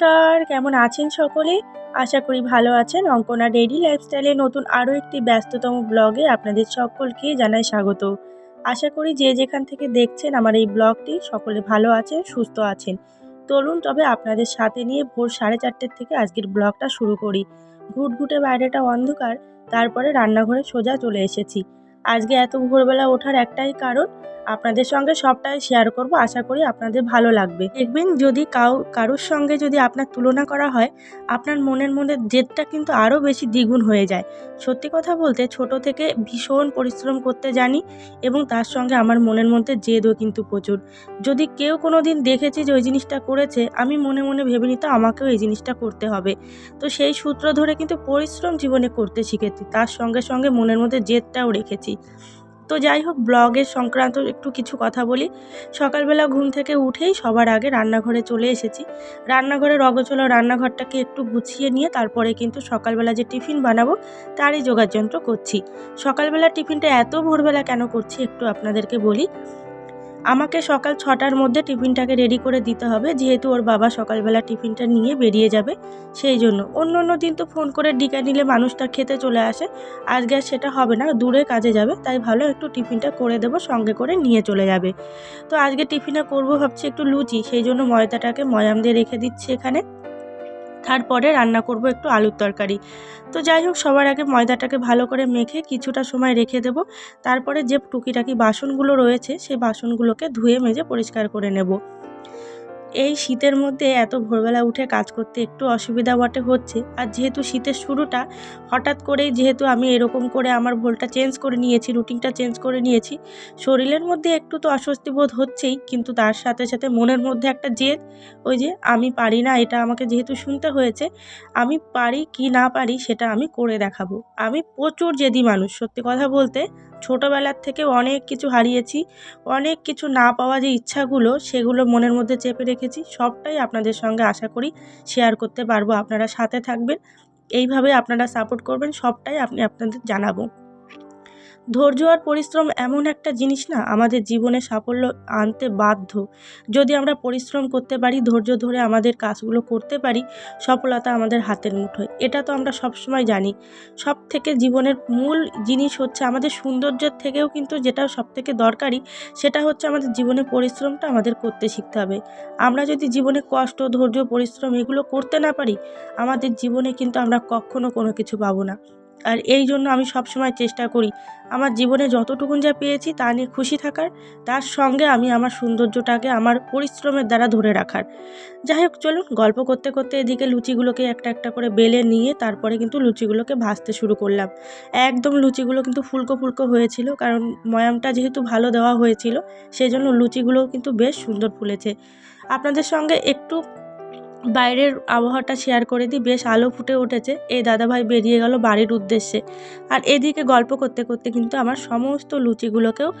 নমস্কার, কেমন আছেন সকলে? আশা করি ভালো আছেন। অঙ্কনা ডেইলি লাইফস্টাইলে নতুন আরও একটি ব্যস্ততম ব্লগে আপনাদের সকলকে জানাই স্বাগত। আশা করি যে যেখান থেকে দেখছেন আমার এই ব্লগটি, সকলে ভালো আছেন, সুস্থ আছেন। তরুণ তবে আপনাদের সাথে নিয়ে ভোর সাড়ে চারটের থেকে আজকের ব্লগটা শুরু করি। ঘুটঘুটে বাইরেটা অন্ধকার, তারপরে রান্নাঘরে সোজা চলে এসেছি। আজকে এত ভোরবেলা ওঠার একটাই কারণ, আপনাদের সঙ্গে সবটাই শেয়ার করব। আশা করি আপনাদের ভালো লাগবে। দেখবেন যদি কাউ, কারোর সঙ্গে যদি আপনার তুলনা করা হয়, আপনার মনের মধ্যে জেদটা কিন্তু আরও বেশি দ্বিগুণ হয়ে যায়। সত্যি কথা বলতে ছোট থেকে ভীষণ পরিশ্রম করতে জানি এবং তার সঙ্গে আমার মনের মধ্যে জেদও কিন্তু প্রচুর। যদি কেউ কোনো দিন দেখেছে যে ওই জিনিসটা করেছে, আমি মনে মনে ভেবে নিতাম আমাকেও এই জিনিসটা করতে হবে। তো সেই সূত্র ধরে কিন্তু পরিশ্রম জীবনে করতে শিখেছি। তার সঙ্গে সঙ্গে মনের মধ্যে জেদটাও রেখেছি। তো যাই হোক ব্লগের সংক্রান্ত একটু কিছু কথা বলি। সকালবেলা ঘুম থেকে উঠেই সবার আগে রান্নাঘরে চলে এসেছি। রান্নাঘরের অগোছলো রান্নাঘরটাকে একটু গুছিয়ে নিয়ে তারপরে কিন্তু সকালবেলা যে টিফিন বানাবো, তারই যোগাযন্ত্র করছি। সকালবেলা টিফিনটা এত ভোরবেলা কেন করছি একটু আপনাদেরকে বলি। আমাকে সকাল ছটার মধ্যে টিফিনটাকে রেডি করে দিতে হবে। যেহেতু ওর বাবা সকালবেলা টিফিনটা নিয়ে বেরিয়ে যাবে, সেই জন্য। অন্য অন্য দিন তো ফোন করে ডিকা নিলে মানুষটা খেতে চলে আসে। আজকে আর সেটা হবে না, দূরে কাজে যাবে, তাই ভালো একটু টিফিনটা করে দেবো, সঙ্গে করে নিয়ে চলে যাবে। তো আজকে টিফিনে করব ভাবছি একটু লুচি, সেই জন্য ময়দাটাকে ময়াম দিয়ে রেখে দিচ্ছি এখানে। তারপরে রান্না করব একটু আলুর তরকারি। তো যাই হোক, সবার আগে ময়দাটাকে ভালো করে মেখে কিছুটা সময় রেখে দেব। তারপরে যে টুকিটাকি বাসনগুলো রয়েছে, সেই বাসনগুলোকে ধুয়ে, মেজে পরিষ্কার করে নেব। এই শীতের মধ্যে এত ভোরবেলা উঠে কাজ করতে একটু অসুবিধা বটে হচ্ছে। আর যেহেতু শীতের শুরুটা, হঠাৎ করেই যেহেতু আমি এরকম করে আমার ভোলটা চেঞ্জ করে নিয়েছি রুটিনটা চেঞ্জ করে নিয়েছি, শরীরের মধ্যে একটু তো অস্বস্তি বোধ হচ্ছেই, কিন্তু তার সাথে সাথে মনের মধ্যে একটা জেদ, ওই যে আমি পারি না, এটা আমাকে যেহেতু শুনতে হয়েছে, আমি পারি কি না পারি সেটা আমি করে দেখাবো। আমি প্রচুর জেদি মানুষ, সত্যি কথা বলতে ছোটোবেলার থেকে অনেক কিছু হারিয়েছি, অনেক কিছু না পাওয়া যে ইচ্ছাগুলো, সেগুলো মনের মধ্যে চেপে রেখেছি, সবটাই আপনাদের সঙ্গে আশা করি শেয়ার করতে পারব। আপনারা সাথে থাকবেন, এইভাবে আপনারা সাপোর্ট করবেন, সবটাই আপনি আপনাদের জানাব। ধৈর্য আর পরিশ্রম এমন একটা জিনিস না আমাদের জীবনে সাফল্য আনতে বাধ্য। যদি আমরা পরিশ্রম করতে পারি, ধৈর্য ধরে আমাদের কাজগুলো করতে পারি, সফলতা আমাদের হাতের মুঠোয়। এটা তো আমরা সবসময় জানি। সব থেকে জীবনের মূল জিনিস হচ্ছে আমাদের সৌন্দর্যের থেকেও কিন্তু যেটা সব থেকে দরকারি, সেটা হচ্ছে আমাদের জীবনে পরিশ্রমটা আমাদের করতে শিখতে হবে। আমরা যদি জীবনে কষ্ট, ধৈর্য, পরিশ্রম এগুলো করতে না পারি, আমাদের জীবনে কিন্তু আমরা কখনো কোনো কিছু পাবো না। আর এই জন্য আমি সবসময় চেষ্টা করি আমার জীবনে যতটুকুন যা পেয়েছি তা নিয়ে খুশি থাকার। তার সঙ্গে আমি আমার সৌন্দর্যটাকে, আমার পরিশ্রমের দ্বারা ধরে রাখার। যাই হোক, চলুন গল্প করতে করতে এদিকে লুচিগুলোকে একটা একটা করে বেলে নিয়ে তারপরে কিন্তু লুচিগুলোকে ভাজতে শুরু করলাম। একদম লুচিগুলো কিন্তু ফুলকো ফুলকো হয়েছিল কারণ ময়ামটা যেহেতু ভালো দেওয়া হয়েছিল সেই জন্য লুচিগুলোও কিন্তু বেশ সুন্দর ফুলেছে। আপনাদের সঙ্গে একটু বাইরের আবহাওয়াটা শেয়ার করে দিই, বেশ আলো ফুটে উঠেছে। এই দাদাভাই বেরিয়ে গেল বাড়ির উদ্দেশ্যে। আর এদিকে গল্প করতে করতে কিন্তু আমার সমস্ত লুচিগুলোকেও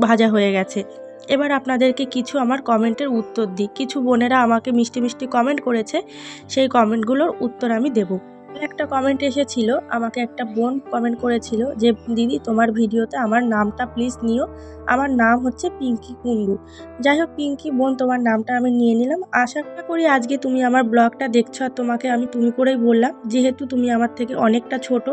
ভাজা হয়ে গেছে। এবার আপনাদেরকে কিছু আমার কমেন্টের উত্তর দিই। কিছু বোনেরা আমাকে মিষ্টি মিষ্টি কমেন্ট করেছে, সেই কমেন্টগুলোর উত্তর আমি দেবো। একটা কমেন্ট এসেছিল, আমাকে একটা বোন কমেন্ট করেছিল যে, দিদি, তোমার ভিডিওতে আমার নামটা প্লিজ নিও। আমার নাম হচ্ছে পিঙ্কি কুন্ডু যাই হোক, পিঙ্কি বোন, তোমার নামটা আমি নিয়ে নিলাম। আশা করি আজকে তুমি আমার ব্লগটা দেখছ আর তোমাকে আমি তুমি করেই বললাম, যেহেতু তুমি আমার থেকে অনেকটা ছোট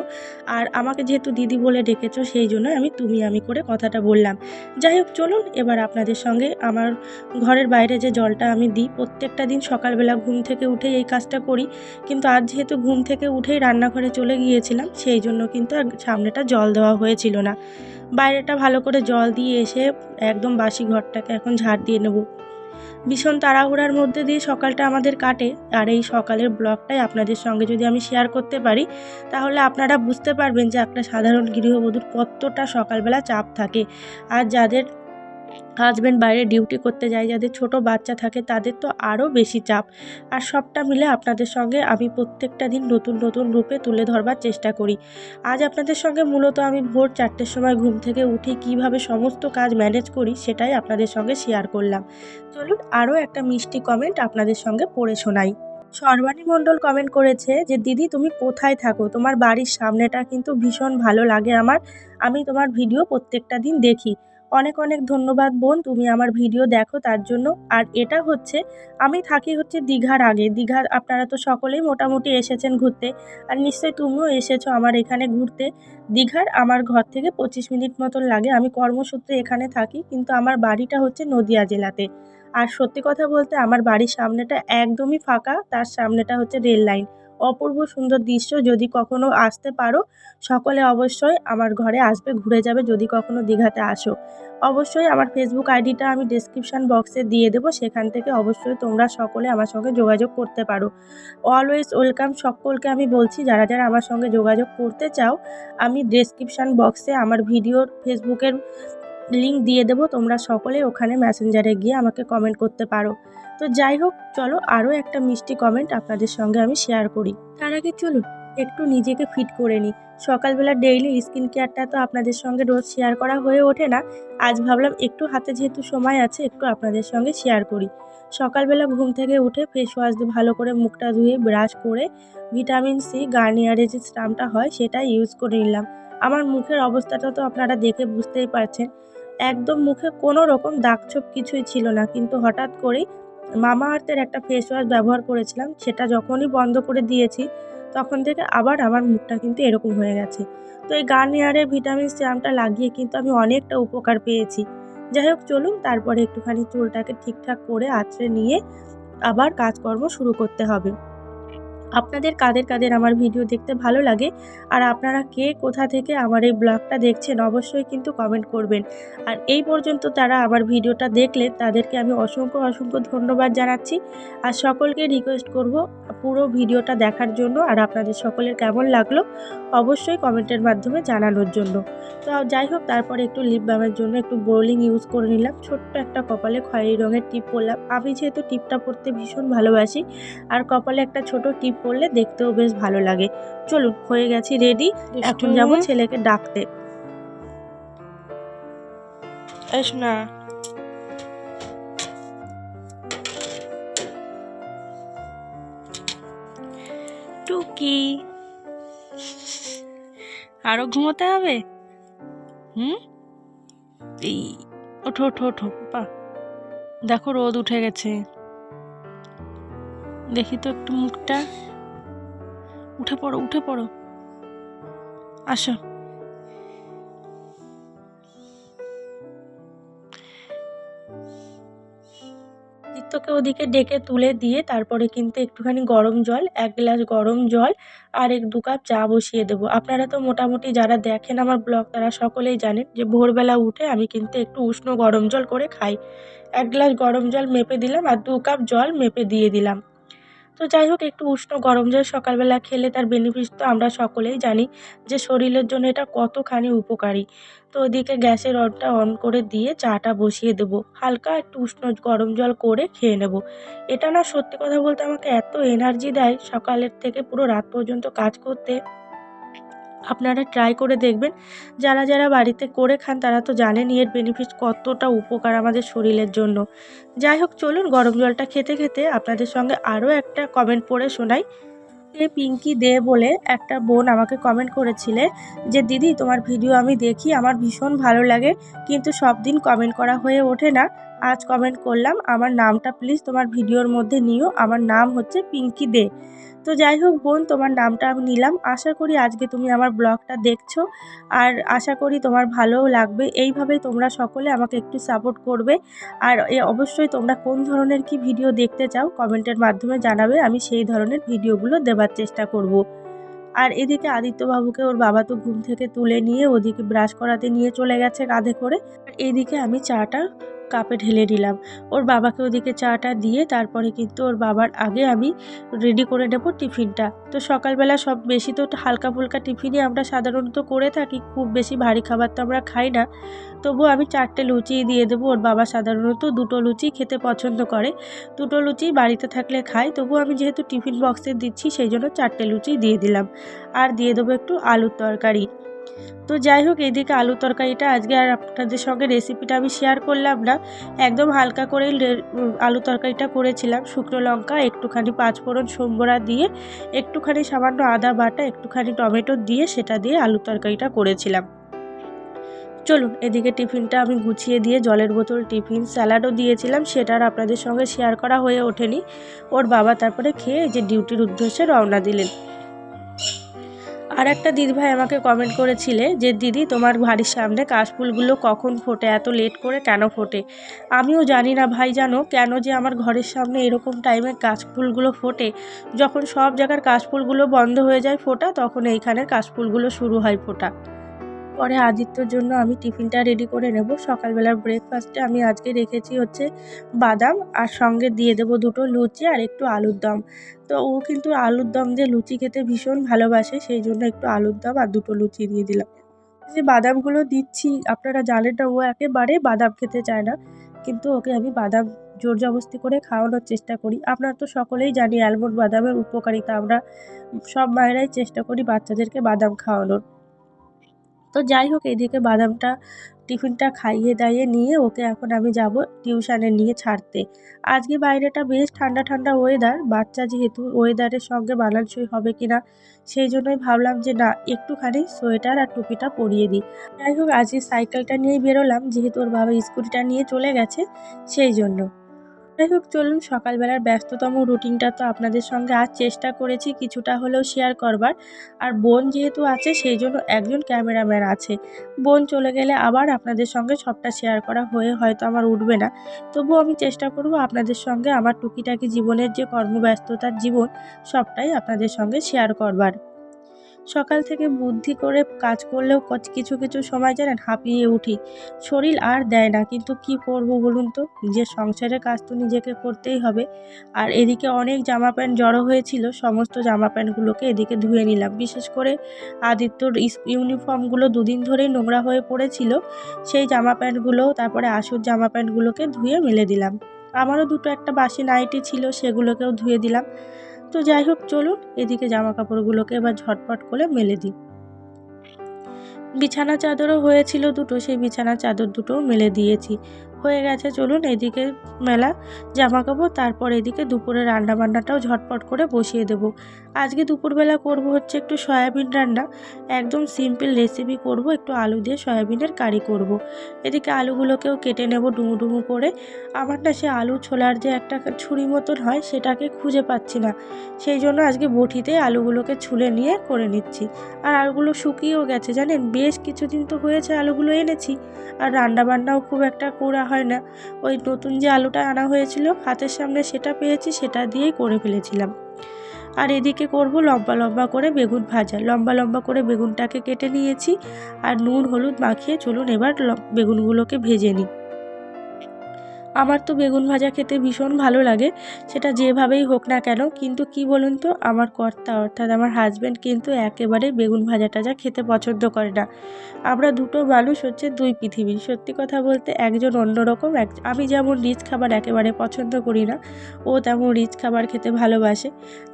আর আমাকে যেহেতু দিদি বলে ডেকেছো, সেই জন্য আমি তুমি, আমি করে কথাটা বললাম। যাই হোক, চলুন এবার আপনাদের সঙ্গে আমার ঘরের বাইরে যে জলটা আমি দিই, প্রত্যেকটা দিন সকালবেলা ঘুম থেকে উঠে এই কাজটা করি। কিন্তু আজ যেহেতু ঘুম থেকে উঠেই রান্নাঘরে চলে গিয়েছিলাম, সেই জন্য কিন্তু আর সামনেটা জল দেওয়া হয়েছিল না। বাইরেটা ভালো করে জল দিয়ে এসে একদম বাসি ঘরটাকে এখন ঝাড় দিয়ে নেব। ভীষণ তাড়াহুড়ার মধ্যে দিয়ে সকালটা আমাদের কাটে, আর এই সকালের ব্লগটাই আপনাদের সঙ্গে যদি আমি শেয়ার করতে পারি, তাহলে আপনারা বুঝতে পারবেন যে একটা সাধারণ গৃহবধূর কতটা সকালবেলা চাপ থাকে। আর যাদের হাজব্যান্ড বাইরে ডিউটি করতে যায়, যাদের ছোট বাচ্চা থাকে তাদের তো আরও বেশি চাপ। আর সবটা মিলে আপনাদের সঙ্গে আমি প্রত্যেকটা দিন নতুন নতুন রূপে তুলে ধরবার চেষ্টা করি। আজ আপনাদের সঙ্গে মূলত আমি ভোর চারটের সময় ঘুম থেকে উঠে কীভাবে সমস্ত কাজ ম্যানেজ করি সেটাই আপনাদের সঙ্গে শেয়ার করলাম। চলুন আরও একটা মিষ্টি কমেন্ট আপনাদের সঙ্গে পড়ে শোনাই। সর্বাণী মণ্ডল কমেন্ট করেছে যে, দিদি, তুমি কোথায় থাকো? তোমার বাড়ির সামনেটা কিন্তু ভীষণ ভালো লাগে আমার। আমি তোমার ভিডিও প্রত্যেকটা দিন দেখি। অনেক অনেক ধন্যবাদ বোন, তুমি আমার ভিডিও দেখো তার জন্য। আর এটা হচ্ছে, আমি থাকি হচ্ছে দীঘার আগে। দীঘা আপনারা তো সকলেই মোটামুটি এসেছেন ঘুরতে। আর নিশ্চয়ই তুমিও এসেছ আমার এখানে ঘুরতে। দীঘার আমার ঘর থেকে পঁচিশ মিনিট মতন লাগে। আমি কর্মসূত্রে এখানে থাকি, কিন্তু আমার বাড়িটা হচ্ছে নদিয়া জেলাতে। আর সত্যি কথা বলতে আমার বাড়ির সামনেটা একদমই ফাঁকা, তার সামনেটা হচ্ছে রেল লাইন। অপূর্ব সুন্দর দৃশ্য যদি কখনো আসতে পারো, সকলে অবশ্যই আমার ঘরে আসবে, ঘুরে যাবে যদি কখনো দীঘাতে আসো। অবশ্যই আমার ফেসবুক আইডিটা আমি ডেসক্রিপশান বক্সে দিয়ে দেবো, সেখান থেকে অবশ্যই তোমরা সকলে আমার সঙ্গে যোগাযোগ করতে পারো। অলওয়েজ ওয়েলকাম সকলকে আমি বলছি, যারা যারা আমার সঙ্গে যোগাযোগ করতে চাও, আমি ডেসক্রিপশান বক্সে আমার ভিডিওর ফেসবুকের লিঙ্ক দিয়ে দেবো, তোমরা সকলে ওখানে মেসেঞ্জারে গিয়ে আমাকে কমেন্ট করতে পারো। তো যাই হোক, চলো আরও একটা মিষ্টি কমেন্ট আপনাদের সঙ্গে আমি শেয়ার করি। তার আগে চলুন, একটু নিজেকে ফিট করে নিই। সকালবেলা ডেইলি স্কিন কেয়ারটা তো আপনাদের সঙ্গে রোজ শেয়ার করা হয়ে ওঠে না। আজ ভাবলাম একটু হাতে যেহেতু সময় আছে, একটু আপনাদের সঙ্গে শেয়ার করি। সকালবেলা ঘুম থেকে উঠে ফেস ওয়াশ দিয়ে ভালো করে মুখটা ধুয়ে ব্রাশ করে ভিটামিন সি গার্নিয়ারের যে স্টামটা হয় সেটা ইউজ করে নিলাম। আমার মুখের অবস্থাটা তো আপনারা দেখে বুঝতেই পারছেন। একদম মুখে কোনো রকম দাগছোপ কিছুই ছিল না, কিন্তু হঠাৎ করেই মামা আর্থের একটা ফেস ওয়াশ ব্যবহার করেছিলাম, সেটা যখনই বন্ধ করে দিয়েছি, তখন থেকে আবার আমার মুখটা কিন্তু এরকম হয়ে গেছে। তো এই গার্নিয়ারের ভিটামিন সিরামটা লাগিয়ে কিন্তু আমি অনেকটা উপকার পেয়েছি। যাই হোক, চলুন তারপরে একটুখানি চুলটাকে ঠিকঠাক করে আঁচড়ে নিয়ে আবার কাজকর্ম শুরু করতে হবে। আপনাদের কাদের কাদের আমার ভিডিও দেখতে ভালো লাগে আর আপনারা কে কোথা থেকে আমার এই ব্লগটা দেখছেন অবশ্যই কিন্তু কমেন্ট করবেন। আর এই পর্যন্ত তারা আমার ভিডিওটা দেখলে তাদেরকে আমি অসংখ্য অসংখ্য ধন্যবাদ জানাচ্ছি। আর সকলকে রিকোয়েস্ট করব পুরো ভিডিওটা দেখার জন্য আর আপনাদের সকলের কেমন লাগল অবশ্যই কমেন্টের মাধ্যমে জানানোর জন্য। তো যাই হোক, তারপরে একটু লিপ বামের জন্য একটু বোলিং ইউজ করে নিলাম। ছোট্ট একটা কপালে খয়েরি রঙের টিপ পরলাম। আমি যেহেতু টিপটা পরতে ভীষণ ভালোবাসি, আর কপালে একটা ছোট টিপ পরলে দেখতেও বেশ ভালো লাগে। চলুন হয়ে গেছি রেডি এখন যাব ছেলেকে ডাকতে। না টুকি আরও ঘুমোতে হবে? হুম? এই ওঠো ওঠো ওঠো পা দেখো রোদ উঠে গেছে। দেখি তো একটু মুখটা। উঠে পড়ো উঠে পড়ো। আসো। আদিত্যকে ওদিকে ডেকে তুলে দিয়ে তারপরে কিন্তু একটুখানি গরম জল, এক গ্লাস গরম জল আর এক দু কাপ চা বসিয়ে দেবো। আপনারা তো মোটামুটি যারা দেখেন আমার ব্লগ, তারা সকলেই জানেন যে ভোরবেলা উঠে আমি কিন্তু একটু উষ্ণ গরম জল করে খাই। এক গ্লাস গরম জল মেপে দিলাম আর দু কাপ জল মেপে দিয়ে দিলাম। তো যাই হোক, একটু উষ্ণ গরম জল সকালবেলা খেলে তার বেনিফিট তো আমরা সকলেই জানি যে শরীরের জন্য এটা কতখানি উপকারী। তো ওদিকে গ্যাসের অনটা অন করে দিয়ে চাটা বসিয়ে দেব। হালকা একটু উষ্ণ গরম জল করে খেয়ে নেব। এটা না সত্যি কথা বলতে আমাকে এত এনার্জি দেয় সকালের থেকে পুরো রাত পর্যন্ত কাজ করতে। আপনারা ট্রাই করে দেখবেন। যারা যারা বাড়িতে করে খান, তারা তো জানেনই এর বেনিফিট কতটা উপকার আমাদের শরীরের জন্য। যাই হোক, চলুন গরম জলটা খেতে খেতে আপনাদের সঙ্গে আরও একটা কমেন্ট পড়ে শোনাই। এ পিঙ্কি দে বলে একটা বোন আমাকে কমেন্ট করেছিলে যে, দিদি, তোমার ভিডিও আমি দেখি, আমার ভীষণ ভালো লাগে, কিন্তু সব দিন কমেন্ট করা হয়ে ওঠে না। আজ কমেন্ট করলাম। আমার নামটা প্লিজ তোমার ভিডিওর মধ্যে নিও। আমার নাম হচ্ছে পিঙ্কি দে। তো যাই হোক বোন, তোমার নামটা আমি নিলাম। আশা করি আজকে তুমি আমার ব্লগটা দেখছ। আর আশা করি তোমার ভালোও লাগবে। এইভাবে তোমরা সকলে আমাকে একটু সাপোর্ট করবে। আর এ অবশ্যই তোমরা কোন ধরনের কি ভিডিও দেখতে চাও কমেন্টের মাধ্যমে জানাবে। আমি সেই ধরনের ভিডিওগুলো দেওয়ার চেষ্টা করব। আর এদিকে আদিত্যবাবুকে ওর বাবা তো ঘুম থেকে তুলে নিয়ে ওদিকে ব্রাশ করাতে নিয়ে চলে গেছে কাঁধে করে। আর এদিকে আমি চাটা কাপে ঢেলে নিলাম ওর বাবাকে ওদিকে চাটা দিয়ে তারপরে কিন্তু ওর বাবার আগে আমি রেডি করে নেব টিফিনটা। তো সকালবেলা সব বেশি তো হালকা ফুলকা টিফিনই আমরা সাধারণত করে থাকি, খুব বেশি ভারী খাবার তো আমরা খাই না। তবু আমি চারটে লুচি দিয়ে দেবো, ওর বাবা সাধারণত দুটো লুচি খেতে পছন্দ করে। দুটো লুচি বাড়িতে থাকলে খাই তবু আমি যেহেতু টিফিন বক্সে দিচ্ছি, সেই জন্য চারটে লুচি দিয়ে দিলাম। আর দিয়ে দেবো একটু আলুর তরকারি। তো যাই হোক, এদিকে আলু তরকারিটা আজকে আর আপনাদের সঙ্গে রেসিপিটা আমি শেয়ার করলাম না। একদম হালকা করেই আলু তরকারিটা করেছিলাম, শুকনো লঙ্কা, একটুখানি পাঁচফোড়ন সোমবড়া দিয়ে, একটুখানি সামান্য আদা বাটা, একটুখানি টমেটো দিয়ে, সেটা দিয়ে আলু তরকারিটা করেছিলাম। চলুন, এদিকে টিফিনটা আমি গুছিয়ে দিয়ে জলের বোতল, টিফিন, স্যালাডও দিয়েছিলাম, সেটা আর আপনাদের সঙ্গে শেয়ার করা হয়ে ওঠেনি। ওর বাবা তারপরে খেয়ে যে ডিউটির উদ্দেশ্যে রওনা দিলেন। আর একটা দিদিভাই আমাকে কমেন্ট করেছিলে যে, দিদি, তোমার বাড়ির সামনে কাশফুলগুলো কখন ফোটে? এত লেট করে কেন ফোটে? আমিও জানি না ভাই, জানো, কেন যে আমার ঘরের সামনে এরকম টাইমে কাশফুলগুলো ফোটে। যখন সব জায়গার কাশফুলগুলো বন্ধ হয়ে যায় ফোটা, তখন এইখানের কাশফুলগুলো শুরু হয় ফোটা। পরে আদিত্যর জন্য আমি টিফিনটা রেডি করে নেব। সকালবেলার ব্রেকফাস্টে আমি আজকে রেখেছি হচ্ছে বাদাম আর সঙ্গে দিয়ে দেবো দুটো লুচি আর একটু আলুর দম। তো ও কিন্তু আলুর দম দিয়ে লুচি খেতে ভীষণ ভালোবাসে, সেই জন্য একটু আলুর দম আর দুটো লুচি দিয়ে দিলাম। যে বাদামগুলো দিচ্ছি, আপনারা জানেন না, ও একেবারে বাদাম খেতে চায় না। কিন্তু ওকে আমি বাদাম জোর জবস্তি করে খাওয়ানোর চেষ্টা করি। আপনারা তো সকলেই জানি অ্যালমন্ড বাদামের উপকারিতা। আমরা সব মায়েরাই চেষ্টা করি বাচ্চাদেরকে বাদাম খাওয়ানোর। তো যাই হোক, এদিকে বাদামটা টিফিনটা খাইয়ে দাইয়ে নিয়ে ওকে এখন আমি যাব টিউশানে নিয়ে ছাড়তে। আজকে বাইরেটা বেশ ঠান্ডা ঠান্ডা ওয়েদার বাচ্চা যেহেতু ওয়েদারের সঙ্গে মানানসই হবে কি না সেই জন্যই ভাবলাম যে না, একটুখানি সোয়েটার আর টুপিটা পরিয়ে দিই। যাই হোক, আজকে সাইকেলটা নিয়েই বেরোলাম, যেহেতু ওর বাবা স্কুটিটা নিয়ে চলে গেছে সেই জন্য। যাই হোক চলুন, সকালবেলার ব্যস্ততম রুটিনটা তো আপনাদের সঙ্গে আজ চেষ্টা করেছি কিছুটা হলেও শেয়ার করবার। আর বোন যেহেতু আছে, সেই জন্য একজন ক্যামেরাম্যান আছে। বোন চলে গেলে আবার আপনাদের সঙ্গে সবটা শেয়ার করা হয়ে হয়তো আমার উঠবে না। তবুও আমি চেষ্টা করব আপনাদের সঙ্গে আমার টুকিটাকি জীবনের যে কর্মব্যস্ততার জীবন, সবটাই আপনাদের সঙ্গে শেয়ার করবার। সকাল থেকে বুদ্ধি করে কাজ করলেও কিছু কিছু সময় জানেন হাঁপিয়ে উঠি। শরীর আর দেয় না, কিন্তু কি করব বলুন তো? যে সংসারের কাজ তো নিজেকে করতেই হবে। আর এদিকে অনেক জামা প্যান্ট জড়ো হয়েছিল, সমস্ত জামা প্যান্টগুলোকে এদিকে ধুয়ে নিলাম। বিশেষ করে আদিত্যর ইউনিফর্মগুলো দুদিন ধরেই নোংরা হয়ে পড়েছিল, সেই জামা প্যান্টগুলো তারপরে আসুর জামা প্যান্টগুলোকে ধুয়ে মেলে দিলাম। আমারও দুটো একটা বাসি নাইটি ছিল, সেগুলোকেও ধুয়ে দিলাম। তো যাই হোক, চলুন এদিকে জামা কাপড়গুলোকে এবার ঝটপট করে মেলে দিই। বিছানা চাদরও হয়েছিল দুটো, সেই বিছানা চাদর দুটোও মেলে দিয়েছি। হয়ে গেছে। চলুন এদিকে মেলা জামা কাপড় তারপর এদিকে দুপুরে রান্না বান্নাটাও ঝটপট করে বসিয়ে দেব। আজকে দুপুরবেলা করব হচ্ছে একটু সয়াবিন রান্না। একদম সিম্পল রেসিপি করব, একটু আলু দিয়ে সয়াবিনের কারি করব। এদিকে আলুগুলোকেও কেটে নেব ডুমু ডুমু করে। আমার না সে আলু ছোলার যে একটা ছুরি মতন হয়, সেটাকে খুঁজে পাচ্ছি না। সেই জন্য আজকে বটিতে আলুগুলোকে ছুলে নিয়ে করে নিচ্ছি। আর আলুগুলো শুকিয়েও গেছে, জানেন? বেশ কিছুদিন তো হয়েছে আলুগুলো এনেছি। আর রান্না বান্নাও খুব একটা করা হয় না। ওই নতুন যে আলুটা আনা হয়েছিল, হাতের সামনে সেটা পেয়েছি, সেটা দিয়েই করে ফেলেছিলাম। আর এদিকে করব লম্বা লম্বা করে বেগুন ভাজা। লম্বা লম্বা করে বেগুনটাকে কেটে নিয়েছি, আর নুন হলুদ মাখিয়ে চলুন এবার বেগুনগুলোকে ভেজে নিই। আমার তো বেগুন ভাজা খেতে ভীষণ ভালো লাগে। সেটা যেভাবেই হোক না কেন, কিন্তু কি বলুন তো, আমার কর্তা অর্থাৎ আমার হাজব্যান্ড কিন্তু একেবারে বেগুন ভাজা টাজা খেতে পছন্দ করে না। আমরা দুটো মানুষ হচ্ছে দুই পৃথিবীর সত্যি কথা বলতে একজন অন্যরকম, এক, আমি যেমন রিচ খাবার একেবারে পছন্দ করি না, ও তেমন রিচ খাবার খেতে ভালোবাসে।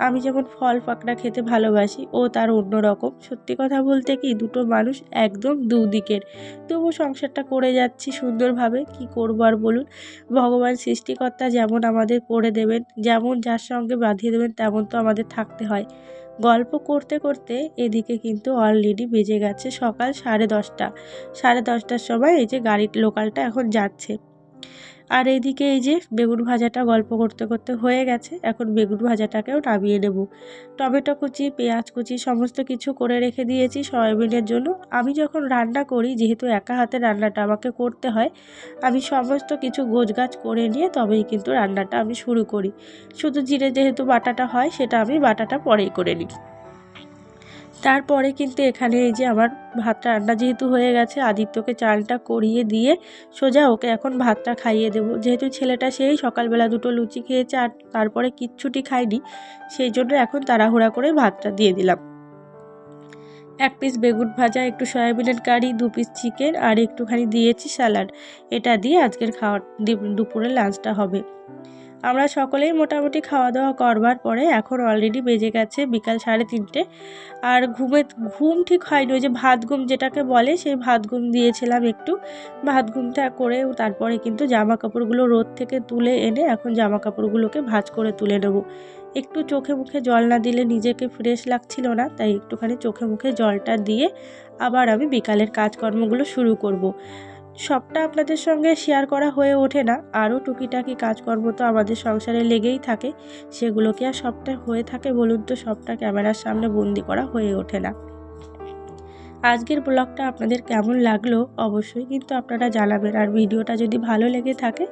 আমি যেমন ফল পাকড়া খেতে ভালোবাসি, ও তার অন্যরকম। সত্যি কথা বলতে কি, দুটো মানুষ একদম দুদিকের। তবু সংসারটা করে যাচ্ছি সুন্দরভাবে, কি করব আর বলুন? ভগবান সৃষ্টিকর্তা যেমন আমাদের করে দেবেন, যেমন যার সঙ্গে বাঁধিয়ে দেবেন তেমন তো আমাদের থাকতে হয়। গল্প করতে করতে এদিকে কিন্তু অলরেডি বেজে গেছে সকাল সাড়ে দশটা। সাড়ে দশটার সময় এই যে গাড়ির লোকালটা এখন যাচ্ছে। আর এইদিকে এই যে বেগুন ভাজাটা গল্প করতে করতে হয়ে গেছে, এখন বেগুন ভাজাটাকেও নামিয়ে নেব। টমেটো কুচি, পেঁয়াজ কুচি সমস্ত কিছু করে রেখে দিয়েছি সয়াবিনের জন্য। আমি যখন রান্না করি, যেহেতু একা হাতে রান্নাটা আমাকে করতে হয়, আমি সমস্ত কিছু গোছগাছ করে নিয়ে তবেই কিন্তু রান্নাটা আমি শুরু করি। শুধু জিরে যেহেতু বাটাটা হয়, সেটা আমি বাটাটা পরেই করে নিই। তারপরে কিন্তু এখানে এই যে আমার ভাতটা রান্না যেহেতু হয়ে গেছে, আদিত্যকে চালটা করিয়ে দিয়ে সোজা ওকে এখন ভাতটা খাইয়ে দেবো। যেহেতু ছেলেটা সেই সকালবেলা দুটো লুচি খেয়েছে আর তারপরে কিচ্ছুটি খায়নি, সেই জন্য এখন তাড়াহুড়া করে ভাতটা দিয়ে দিলাম। এক পিস বেগুন ভাজা, একটু সয়াবিনের কারি, দু পিস চিকেন আর একটুখানি দিয়েছি স্যালাড এটা দিয়ে আজকের খাওয়ার দুপুরের লাঞ্চটা হবে। আমরা সকলেই মোটামুটি খাওয়া দাওয়া করবার পরে এখন অলরেডি বেজে গেছে বিকাল সাড়ে তিনটে। আর ঘুমে, ঘুম ঠিক হয়নি, ওই যে ভাত ঘুম যেটাকে বলে সেই ভাত ঘুম দিয়েছিলাম একটু। ভাত ঘুমটা করে তারপরে কিন্তু জামা কাপড়গুলো রোদ থেকে তুলে এনে এখন জামা কাপড়গুলোকে ভাজ করে তুলে নেব। একটু চোখে মুখে জল না দিলে নিজেকে ফ্রেশ লাগছিল না, তাই একটুখানি চোখে মুখে জলটা দিয়ে আবার আমি বিকালের কাজকর্মগুলো শুরু করব। সবটা আপনাদের সঙ্গে শেয়ার করা হয়ে ওঠে না। আরও টুকিটাকি কাজকর্ম তো আমাদের সংসারে লেগেই থাকে। সেগুলো কি আর সবটা হয়ে থাকে বলুন তো, সবটা ক্যামেরার সামনে বন্দি করা হয়ে ওঠে না। আজকের ব্লগটা আপনাদের কেমন লাগল? অবশ্যই কিন্তু আপনারা জানাবেন। আর ভিডিওটা যদি ভালো লেগে থাকে,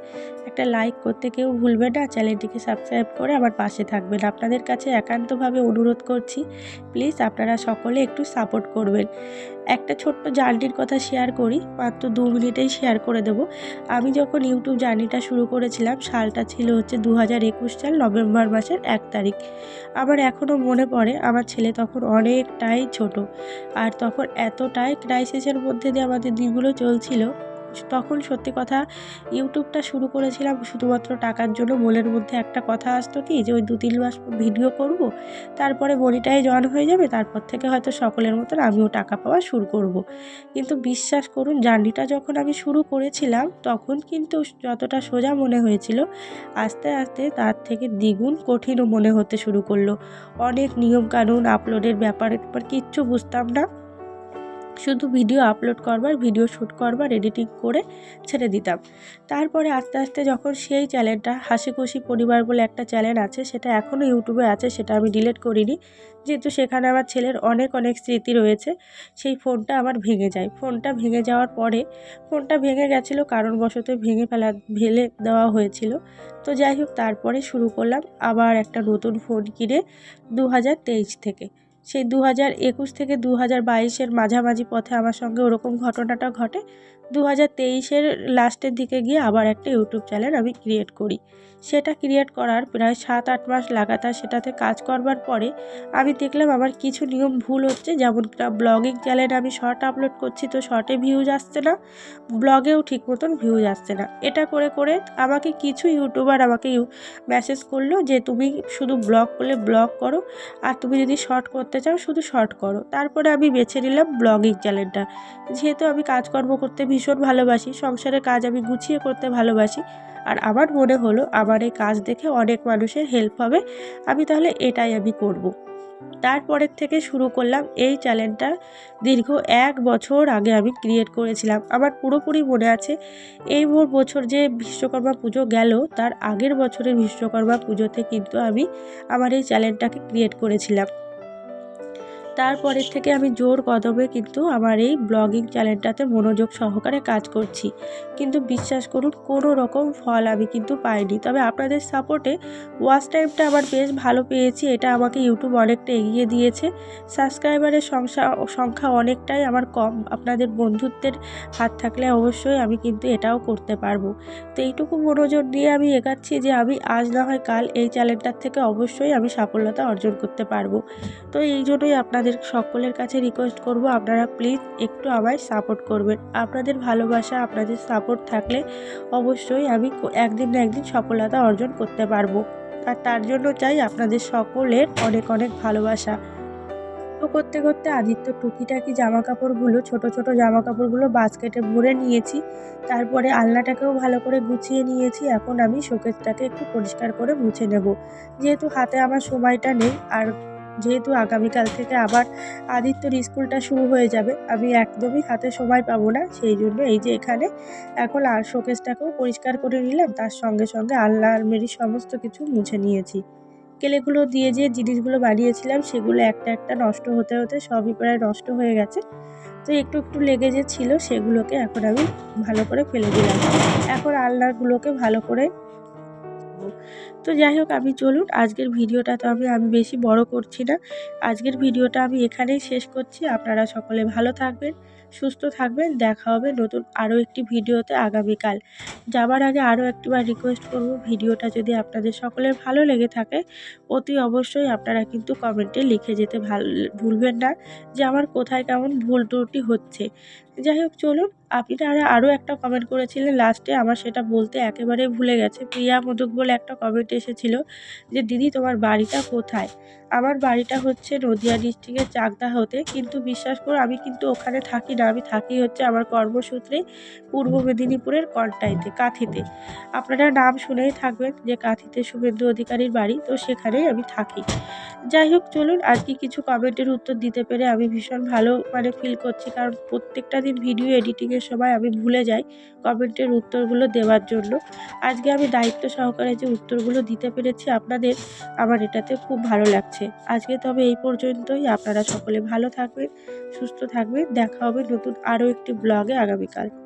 একটা লাইক করতে কেউ ভুলবেন না। চ্যানেলটিকে সাবস্ক্রাইব করে আমার পাশে থাকবেন। আপনাদের কাছে একান্তভাবে অনুরোধ করছি প্লিজ আপনারা সকলে একটু সাপোর্ট করবেন। একটা ছোট্ট জার্নির কথা শেয়ার করি, মাত্র দু মিনিটেই শেয়ার করে দেব। আমি যখন ইউটিউব জার্নিটা শুরু করেছিলাম, সালটা ছিল হচ্ছে দু হাজার একুশ সাল, নভেম্বর মাসের এক তারিখ। আমার এখনও মনে পড়ে, আমার ছেলে তখন অনেকটাই ছোট। আর তখন এতটাই ক্রাইসিসের মধ্যে দিয়ে আমাদের দিনগুলো চলছিল তখন সত্যি কথা ইউটিউবটা শুরু করেছিলাম শুধুমাত্র টাকার জন্য। মনের মধ্যে একটা কথা আসতো কি যে ওই দু তিন মাস ভিডিও করব, তারপরে মনিটাই জয়েন হয়ে যাবে, তারপর থেকে হয়তো সকলের মতন আমিও টাকা পাওয়া শুরু করব। কিন্তু বিশ্বাস করুন, জার্নিটা যখন আমি শুরু করেছিলাম, তখন কিন্তু যতটা সোজা মনে হয়েছিল, আস্তে আস্তে তার থেকে দ্বিগুণ কঠিনও মনে হতে শুরু করল। অনেক নিয়মকানুন আপলোডের ব্যাপারে কিচ্ছু বুঝতাম না। শুধু ভিডিও আপলোড করবার ভিডিও শ্যুট করবার এডিটিং করে ছেড়ে দিতাম। তারপরে আস্তে আস্তে যখন সেই চ্যানেলটা হাসি খুশি পরিবার বলে একটা চ্যানেল আছে, সেটা এখনও ইউটিউবে আছে, সেটা আমি ডিলিট করিনি। যেহেতু সেখানে আমার ছেলের অনেক অনেক স্মৃতি রয়েছে, সেই ফোনটা আমার ভেঙে যায়। ফোনটা ভেঙে যাওয়ার পরে ফোনটা ভেঙে গেছিল, কারণবশত ভেঙে ফেলা ভেলে দেওয়া হয়েছিল। তো যাই হোক, তারপরে শুরু করলাম আবার একটা নতুন ফোন কিনে দু হাজার তেইশ থেকে। সেই দু হাজার একুশ থেকে দু হাজার বাইশের মাঝামাঝি পথে আমার সঙ্গে ওরকম ঘটনাটা ঘটে। দু হাজার তেইশের লাস্টের দিকে গিয়ে আবার একটা ইউটিউব চ্যানেল আমি ক্রিয়েট করি। সেটা ক্রিয়েট করার প্রায় সাত আট মাস লাগাতার সেটাতে কাজ করবার পরে আমি দেখলাম আমার কিছু নিয়ম ভুল হচ্ছে। যেমন ব্লগিং চ্যানেলে আমি শর্ট আপলোড করছি তো শর্টে ভিউজ আসছে না ব্লগেও ঠিক মতন ভিউজ আসছে না। এটা করে করে আমাকে কিছু ইউটিউবার আমাকে মেসেজ করল যে তুমি শুধু ব্লগ করলে ব্লগ করো, আর তুমি যদি শর্ট করতে চাও শুধু শর্ট করো। তারপরে আমি বেছে নিলাম ব্লগিং চ্যানেলটা যেহেতু আমি কাজকর্ম করতে ভীষণ ভালোবাসি, সংসারের কাজ আমি গুছিয়ে করতে ভালোবাসি আর আমার মনে হলো আমার এই কাজ দেখে অনেক মানুষের হেল্প হবে। আমি তাহলে এটাই আমি করব। তারপরের থেকে শুরু করলাম এই চ্যানেলটা দীর্ঘ এক বছর আগে আমি ক্রিয়েট করেছিলাম। আমার পুরোপুরি মনে আছে এই বছর যে বিশ্বকর্মা পুজো গেল, তার আগের বছরের বিশ্বকর্মা পুজোতে কিন্তু আমি আমার এই চ্যানেলটাকে ক্রিয়েট করেছিলাম। তারপরের থেকে আমি জোর কদমে কিন্তু আমার এই ব্লগিং চ্যানেলটাতে মনোযোগ সহকারে কাজ করছি। কিন্তু বিশ্বাস করুন, কোনো রকম ফল আমি কিন্তু পাইনি। তবে আপনাদের সাপোর্টে ওয়াচ টাইমটা আমার বেশ ভালো পেয়েছি, এটা আমাকে ইউটিউব অনেকটা এগিয়ে দিয়েছে। সাবস্ক্রাইবারের সংখ্যা সংখ্যা অনেকটাই আমার কম। আপনাদের বন্ধুত্বের হাত থাকলে অবশ্যই আমি কিন্তু এটাও করতে পারব। তো এইটুকু মনোযোগ দিয়ে আমি এগাচ্ছি যে আমি, আজ না হয় কাল এই চ্যানেলটার থেকে অবশ্যই আমি সাফল্যতা অর্জন করতে পারব। তো এই জন্যই আপনার আপনাদের সকলের কাছে রিকোয়েস্ট করব, আপনারা প্লিজ একটু আমায় সাপোর্ট করবেন। আপনাদের ভালোবাসা, আপনাদের সাপোর্ট থাকলে অবশ্যই আমি একদিন না একদিন সফলতা অর্জন করতে পারব। আর তার জন্য চাই আপনাদের সকলের অনেক অনেক ভালোবাসা। তো করতে করতে আদিত্য টুকিটাকি জামা কাপড়গুলো ছোট ছোট জামা কাপড়গুলো বাস্কেটে ভরে নিয়েছি। তারপরে আলনাটাকেও ভালো করে গুছিয়ে নিয়েছি। এখন আমি শোকেসটাকে একটু পরিষ্কার করে মুছে নেব। যেহেতু হাতে আমার সময়টা নেই, আর যেহেতু আগামীকাল থেকে আবার আদিত্যর স্কুলটা শুরু হয়ে যাবে, আমি একদমই হাতে সময় পাবো না। সেই জন্য এই যে এখানে এখন আর শোকেসটাকেও পরিষ্কার করে নিলাম, তার সঙ্গে সঙ্গে আল্লাহ আলমেরি সমস্ত কিছু মুছে নিয়েছি। কেলেগুলো দিয়ে যে জিনিসগুলো বানিয়েছিলাম, সেগুলো একটা একটা নষ্ট হতে হতে সবই প্রায় নষ্ট হয়ে গেছে। তো একটু একটু লেগে যে ছিল, সেগুলোকে এখন আমি ভালো করে ফেলে দিলাম। এখন আলনাগুলোকে ভালো করে তো যাই হোক, আমি চলুন, আজকের ভিডিওটা তো আমি আমি বেশি বড় করছি না। আজকের ভিডিওটা আমি এখানেই শেষ করছি। আপনারা সকলে ভালো থাকবেন, সুস্থ থাকবেন। দেখা হবে নতুন আরও একটি ভিডিওতে আগামীকাল। যাবার আগে আরও একটিবার রিকোয়েস্ট করব, ভিডিওটা যদি আপনাদের সকলের ভালো লেগে থাকে, অতি অবশ্যই আপনারা কিন্তু কমেন্টে লিখে যেতে ভালো, ভুলবেন না যে আমার কোথায় কেমন ভুল ত্রুটি হচ্ছে। যাই হোক, চলুন। আপনারা আরও একটা কমেন্ট করেছিলেন লাস্টে আমার সেটা বলতে একেবারেই ভুলে গেছে। প্রিয়া মোদক বলে একটা কমেন্ট এসেছিল যে, দিদি, তোমার বাড়িটা কোথায়? আমার বাড়িটা হচ্ছে নদিয়া ডিস্ট্রিক্টের চাকদা হতে। কিন্তু বিশ্বাস করো, আমি কিন্তু ওখানে থাকি না। আমি থাকি হচ্ছে আমার কর্মসূত্রে পূর্ব মেদিনীপুরের কন্টাইতে কাঁথিতে। আপনারা নাম শুনেই থাকবেন যে, কাঁথিতে শুভেন্দু অধিকারীর বাড়ি। তো সেখানেই আমি থাকি। যাই হোক, চলুন আজকে কিছু কমেন্টের উত্তর দিতে পেরে আমি ভীষণ ভালো মানে ফিল করছি। কারণ প্রত্যেকটা দিন ভিডিও এডিটিংয়ের সময় আমি ভুলে যাই কমেন্টের উত্তরগুলো দেওয়ার জন্য। আজকে আমি দায়িত্ব সহকারে যে উত্তরগুলো দিতে পেরেছি আপনাদের, আমার এটাতে খুব ভালো লাগছে। আজকে তবে এই পর্যন্তই। আপনারা সকলে ভালো থাকবেন, সুস্থ থাকবেন। দেখা হবে নতুন আরও একটি ব্লগে আগামীকাল।